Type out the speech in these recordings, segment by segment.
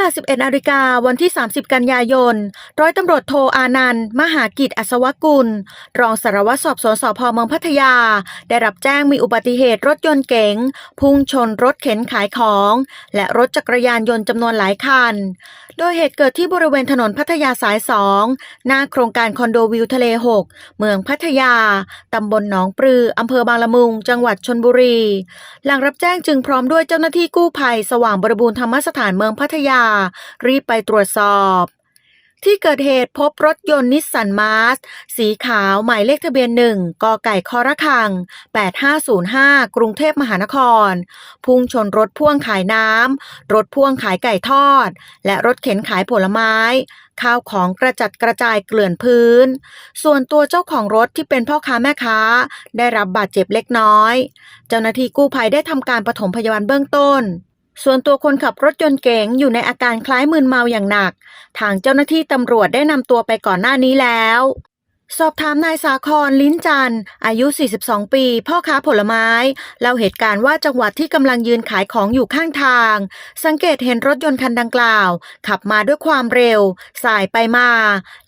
ลา 11นาฬิกาวันที่ 30 กันยายน ร้อยตำรวจโทอานันต์ มหากิจอัศวกุล รองสารวัตรสอบสวนสพเมืองพัทยา ได้รับแจ้งมีอุบัติเหตุรถยนต์เก๋ง พุ่งชนรถเข็นขายของ และรถจักรยานยนต์จำนวนหลายคัน โดยเหตุเกิดที่บริเวณถนนพัทยาสาย2หน้าโครงการคอนโดวิวทะเล 6 เมืองพัทยา ตำบลหนองปลืออำเภอบางละมุง จังหวัดชนบุรี หลังรับแจ้งจึงพร้อมด้วยเจ้าหน้าที่กู้ภัยสว่างบริบูรณ์ธรรมสถานเมืองพัทยารีบไปตรวจสอบที่เกิดเหตุพบรถยนต์นิสสันมาสสีขาวหมายเลขทะเบียนหนึ่งกไก่คอระคัง 8505 กรุงเทพมหานคร พุ่งชนรถพ่วงขายน้ำ รถพ่วงขายไก่ทอด และรถเข็นขายผลไม้ ข้าวของกระจัดกระจายเกลื่อนพื้น ส่วนตัวเจ้าของรถที่เป็นพ่อค้าแม่ค้า ได้รับบาดเจ็บเล็กน้อย เจ้าหน้าที่กู้ภัยได้ทำการปฐมพยาบาลเบื้องต้น ส่วนตัวคนขับรถยนต์เก๋งอยู่ในอาการคล้ายมึนเมาอย่างหนัก ทางเจ้าหน้าที่ตำรวจได้นำตัวไปก่อนหน้านี้แล้ว สอบถามนายสาครลิ้นจันทร์อายุ 42 ปี พ่อค้าผลไม้เล่าเหตุการณ์ว่าจังหวัดที่กำลังยืนขายของอยู่ข้างทาง สังเกตเห็นรถยนต์คันดังกล่าว ขับมาด้วยความเร็ว สายไปมา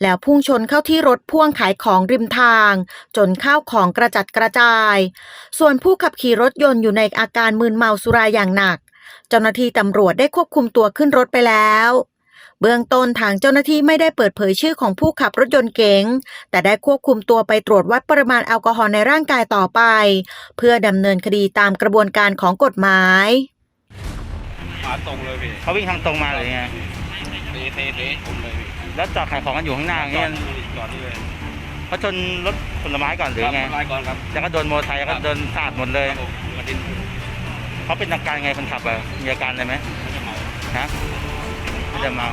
แล้วพุ่งชนเข้าที่รถพ่วงขายของริมทาง จนข้าวของกระจัดกระจาย ส่วนผู้ขับขี่รถยนต์อยู่ในอาการมึนเมาสุราอย่างหนัก เจ้าหน้าที่ตำรวจได้ควบคุมตัวขึ้นรถไปแล้ว เบื้องต้นทางเจ้าหน้าที่ไม่ได้เปิดเผยชื่อของผู้ขับรถยนต์เก๋งแต่ได้ควบคุมตัวไปตรวจวัดปริมาณแอลกอฮอล์ในร่างกายต่อไป เพื่อดำเนินคดีตามกระบวนการของกฎหมายมาตรงเลยพี่เขาวิ่งทางตรงมาเลยไงเตะเตะเตะผมเลยพี่แล้วจอดขายของกันอยู่ข้างหน้าอย่างจอเงี้ดยนี่จอดนี่เลยเขาชนรถผลไม้ก่อนหรือไงครับลายก่อนครับแล้วก็โดนมอเตอร์ไซค์แล้วก็โดนสาดหมดเลย ครับผมกระดิ่ง เขาเป็นอาการไงคนขับอะมีอาการอะไรไหมไม่ได้มาฮะไม่ได้เมา